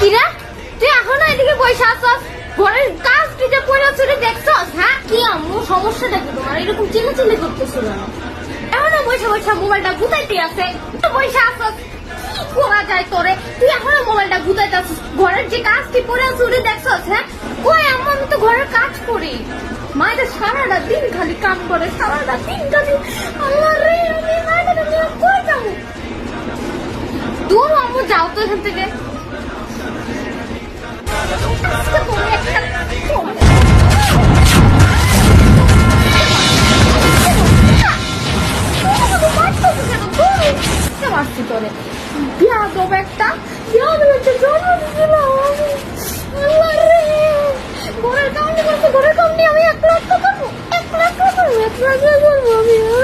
কিরা? তুই এখনও এদিকে পয়সা আসছস ঘরের কাজ কি যে পড়ে চুরি দেখছস? হ্যাঁ? কি আম্মু? সমস্যাটা কি তোমার। এরকম চিল্লা চিল্লি করতেছো কেন? এখনও বসে বসে মোবাইলটা গুতাইতে আছে। তো পয়সা আসছস কি করা যায় তোরে? তুই এখনও মোবাইলটা গুতাইতে আসছিস ঘরের যে কাজ কি পড়ে চুরি দেখছস? হ্যাঁ? কই আম্মু, আমি তো ঘরের কাজ করি। মায়েরা সারাটা দিন খালি কাম করে, সারাটা দিন খালি আল্লাহ তো এখান থেকে একটা ঘরের কামনি করছে ঘরের কামনি আমি এক লাখ করব এক লাখ করব এক লাখ করব আমি!